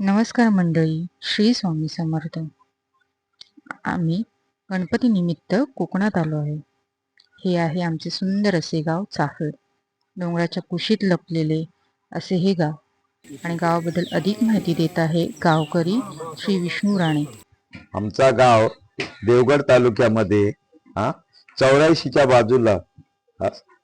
नमस्कार मंडळी श्री स्वामी समर्थ. आम्ही गणपतीनिमित्त कोकणात आलो आहे. हे आहे आमचे सुंदर असे गाव चाफळ. डोंगराच्या कुशीत लपलेले असे हे गाव. आणि गावाबद्दल अधिक माहिती देत आहे गावकरी श्री विष्णू राणे. आमचा गाव देवगड तालुक्यामध्ये हा चौऱ्याऐंशीच्या बाजूला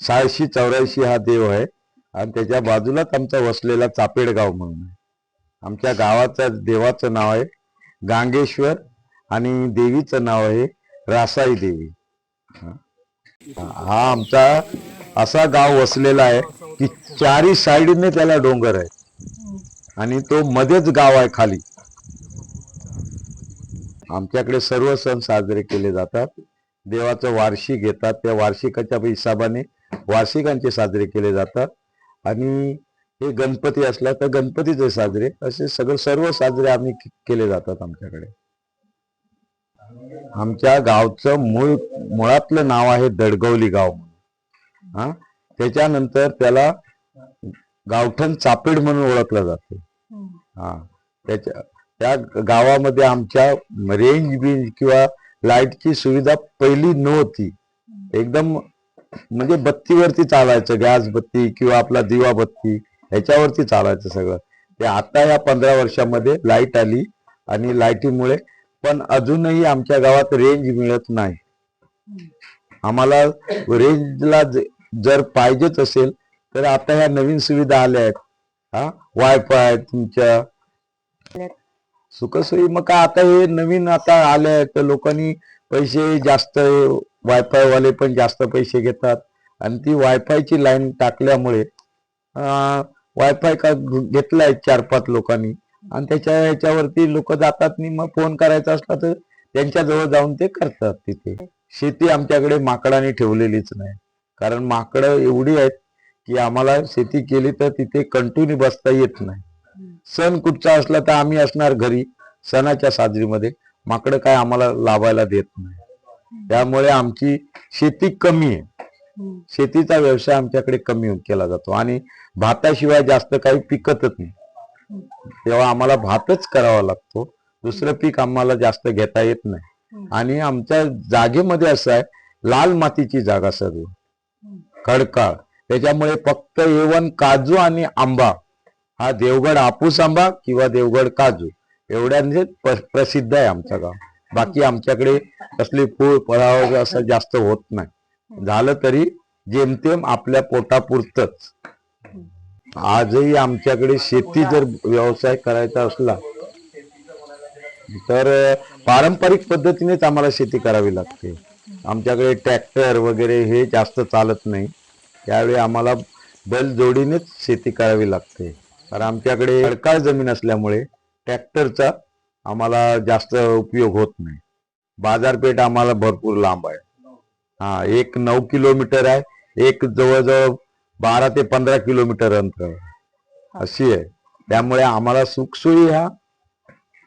सहाशे चौऱ्याऐंशी हा देव आहे. आणि त्याच्या बाजूलाच आमचा वसलेला चापेड गाव म्हणून आहे. आमच्या गावाचं देवाचं नाव आहे गांगेश्वर आणि देवीचं नाव आहे रासाई देवी. हा. आमचा असा गाव वसलेला आहे की चारी साईडने त्याला डोंगर आहे. आणि तो मध्येच गाव आहे खाली. आमच्याकडे सर्व सण साजरे केले जातात. देवाचं वार्षिक घेतात. त्या वार्षिकाच्या हिसाबाने वार्षिकांचे साजरे केले जातात. आणि हे गणपती असला तर गणपतीचे साजरे. असे सगळं सर्व साजरे आम्ही केले जातात आमच्याकडे. आमच्या गावचं मूळ मुळातलं नाव आहे दडगवली गाव म्हणून. हा? त्याच्यानंतर त्याला गावठण चापेड म्हणून ओळखलं जाते. हा. त्याच्या त्या गावामध्ये आमच्या रेंज बिंज किंवा लाईटची सुविधा पहिली नव्हती. एकदम म्हणजे बत्तीवरती चालायचं गॅस बत्ती किंवा आपला दिवा बत्ती. ह्याच्यावरती चालायचं सगळं. ते आता या पंधरा वर्षामध्ये लाइट आली आणि लाईटीमुळे पण अजूनही आमच्या गावात रेंज मिळत नाही. आम्हाला रेंजला जर पाहिजेच असेल तर आता ह्या नवीन सुविधा आल्या आहेत. हा? वायफाय तुमच्या. सुखसोयी मग का आता हे नवीन आता आले आहेत तर लोकांनी पैसे जास्त वायफाय वाले पण जास्त पैसे घेतात. आणि ती वायफायची लाईन टाकल्यामुळे वायफाय का घेतलाय चार पाच लोकांनी. आणि त्याच्या ह्याच्यावरती लोक जातात आणि मग फोन करायचा असला तर त्यांच्या जवळ जाऊन ते करतात तिथे. शेती आमच्याकडे माकडाने ठेवलेलीच नाही. कारण माकडं एवढी आहेत की आम्हाला शेती केली तर तिथे कंटिन्यू बसता येत नाही. सण कुठचा असला तर आम्ही असणार घरी सणाच्या साजरीमध्ये. माकडं काय आम्हाला लावायला देत नाही. त्यामुळे आमची शेती कमी आहे. शेतीचा व्यवसाय आमच्याकडे कमी केला जातो आणि भाताशिवाय जास्त काही पिकतच नाही. तेव्हा आम्हाला भातच करावा लागतो. दुसरं पीक आम्हाला जास्त घेता येत नाही. आणि आमच्या जागेमध्ये असं आहे लाल मातीची जागा सर्व खडकाळ. त्याच्यामुळे फक्त एवन काजू आणि आंबा. हा देवगड हापूस आंबा किंवा देवगड काजू. एवढ्यांचे प्रसिद्ध आहे आमचं गाव. बाकी आमच्याकडे कसले फूळ फळावर असं जास्त होत नाही. झालं तरी जेमतेम आपल्या पोटापुरतच. आजही आमच्याकडे शेती जर व्यवसाय करायचा असला तर पारंपरिक पद्धतीनेच आम्हाला शेती करावी लागते. आमच्याकडे ट्रॅक्टर वगैरे हे जास्त चालत नाही. त्यावेळी आम्हाला बैलजोडीनेच शेती करावी लागते. कारण आमच्याकडे खडकाळ जमीन असल्यामुळे ट्रॅक्टरचा आम्हाला जास्त उपयोग होत नाही. बाजारपेठ आम्हाला भरपूर लांब आहे. हा एक नऊ किलोमीटर आहे. एक जवळजवळ बारा ते पंधरा किलोमीटर अंतर आहे. अशी आहे. त्यामुळे आम्हाला सुखसोयी ह्या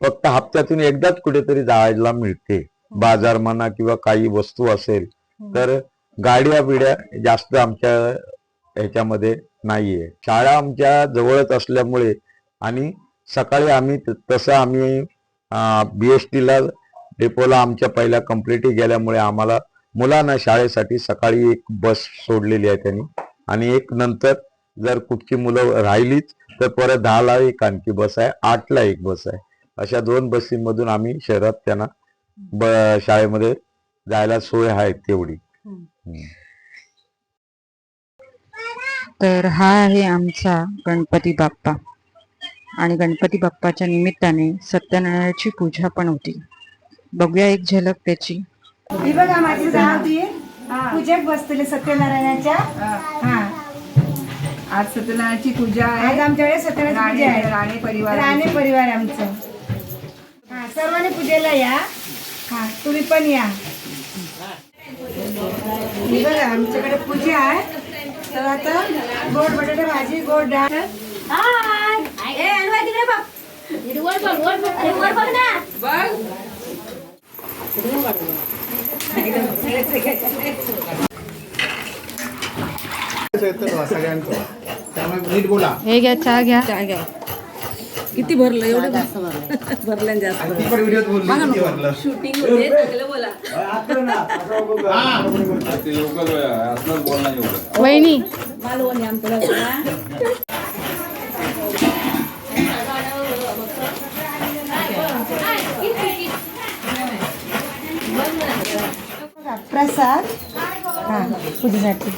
फक्त हप्त्यातून एकदाच कुठेतरी जायला मिळते. बाजार म्हणा किंवा काही वस्तू असेल तर गाड्या बिड्या जास्त आमच्या ह्याच्यामध्ये नाहीये. शाळा आमच्या जवळच असल्यामुळे आणि सकाळी आम्ही तसं आम्ही बी एस टीला डेपोला आमच्या पहिल्या कंप्लिटी गेल्यामुळे आम्हाला मुलांना शाळेसाठी सकाळी एक बस सोडलेली आहे त्यांनी. आणि एक नंतर जर कुठची मुलं राहिलीच तर परत दहाला एक आणखी बस आहे आठला एक बस आहे. अशा दोन बसींमधून आम्ही शहरात त्यांना शाळेमध्ये जायला सोय आहे तेवढी. तर हा आहे आमचा गणपती बाप्पा. आणि गणपती बाप्पाच्या निमित्ताने सत्यनारायणाची पूजा पण होती. बघूया एक झलक त्याची. ही बघा माझी जाव ती पूजेक बसतले सत्यनारायणाच्या. हा. आज सत्यनारायणची पूजा आहे. आज आमच्याकडे सत्यनारायणाची पूजा राणे आहे. राणे परिवार राणे परिवार आमचं. हा सर्वांनी पूजेला या. हा तुम्ही पण या. ही बघा आमच्याकडे पूजा आहे. तर आता गोड बटाटे भाजी गोड डाळ. ए अनवा तिकडे बघ. इकडे वर बघ वर बघ. अरे वर बघ ना. येतं बघा. सगळ्यांचं त्यामुळे नीट बोला हे घ्या. चहा घ्या. किती भरलं? एवढं भरलं. जास्त शूटिंग होते चांगलं बोला. वहिनी. मालवणी आमचं प्रसाद. हा पूजेसाठी.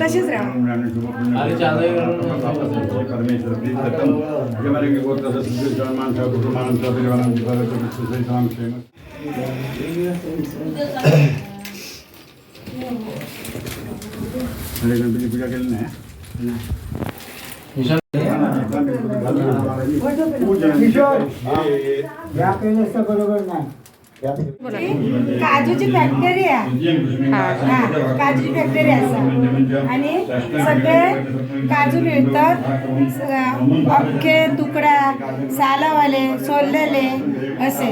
तशीच राहा. गणपती पूजा केली नाही काजूची फॅक्टरी आहे. काजूची फॅक्टरी असा. आणि सगळे काजू मिळतात. अख्खे तुकडा सालावाले सोललेले असे.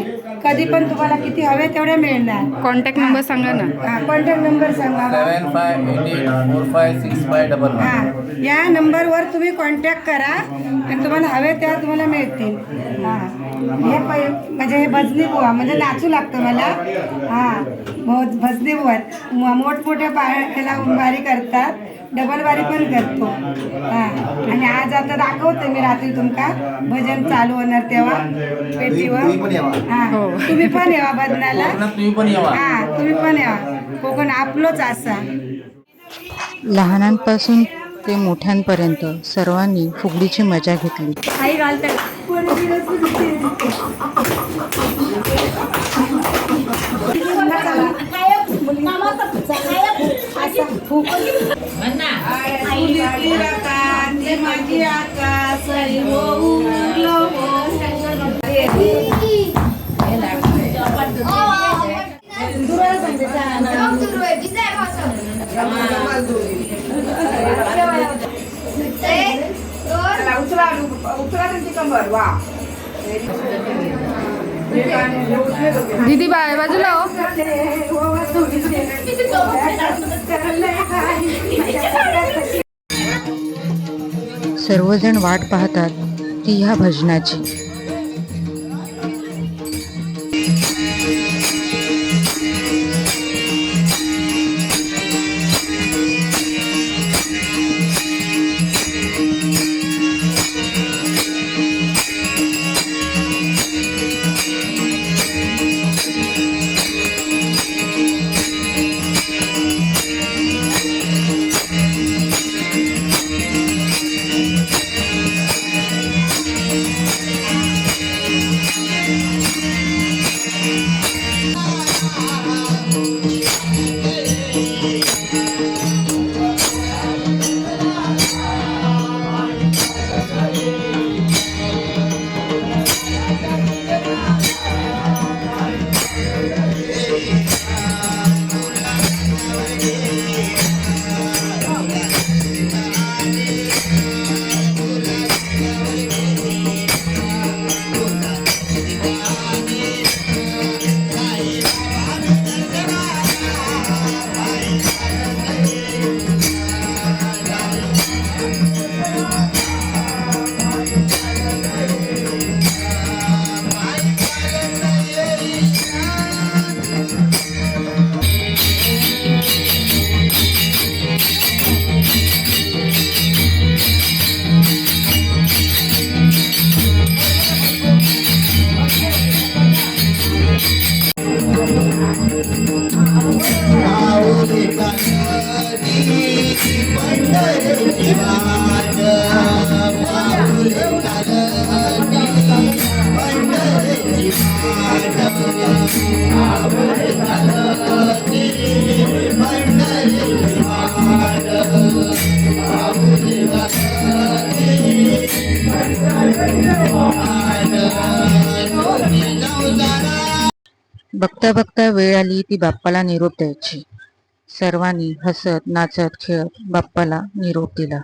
कधी पण तुम्हाला किती हवे तेवढे मिळणार. कॉन्टॅक्ट नंबर सांगा ना. हा कॉन्टॅक्ट नंबर सांगा seven five eight eight four five six five double हा या नंबरवर तुम्ही कॉन्टॅक्ट करा. आणि तुम्हाला हवे तेव्हा तुम्हाला मिळतील. हा. हे म्हणजे हे भजनी बुवा म्हणजे नाचू लागतं मला. हा बहुत भजनी बुवा मोठमोठ्या ह्याला बारी करतात. डबल बारी पण करतो. हा आणि आज आता दाखवते मी रात्री तुमका. भजन चालू होणार तेव्हा पेटीवर. हा तुम्ही पण येवा भजनाला. तुम्ही पण यावा. हा तुम्ही पण यावा. कोकण आपलोच असा. लहानांपासून ते मोठ्यांपर्यंत सर्वांनी फुगडीची मजा घेतली. माझी आकाश कंबर वा दीदी बाय बाजूला हो. सर्वजण वाट पाहतात ती ह्या भजनाची. बघता बघता वेळ आली ती बाप्पाला निरोप द्यायची. सर्वांनी हसत नाचत खेळत बाप्पाला निरोप दिला.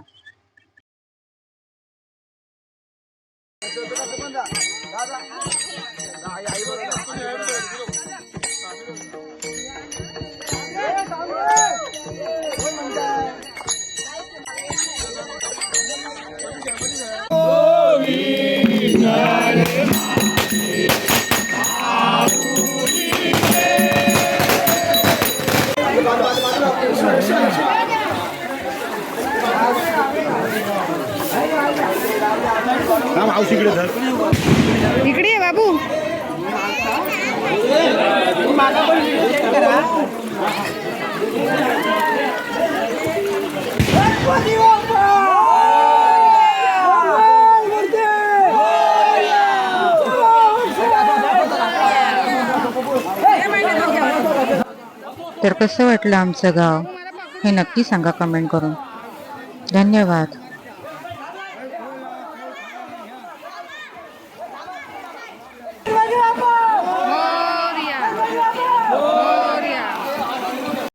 हा इकडे बाबू. तर कसं वाटलं आमचं गाव? हे नक्की सांगा कमेंट करून. धन्यवाद.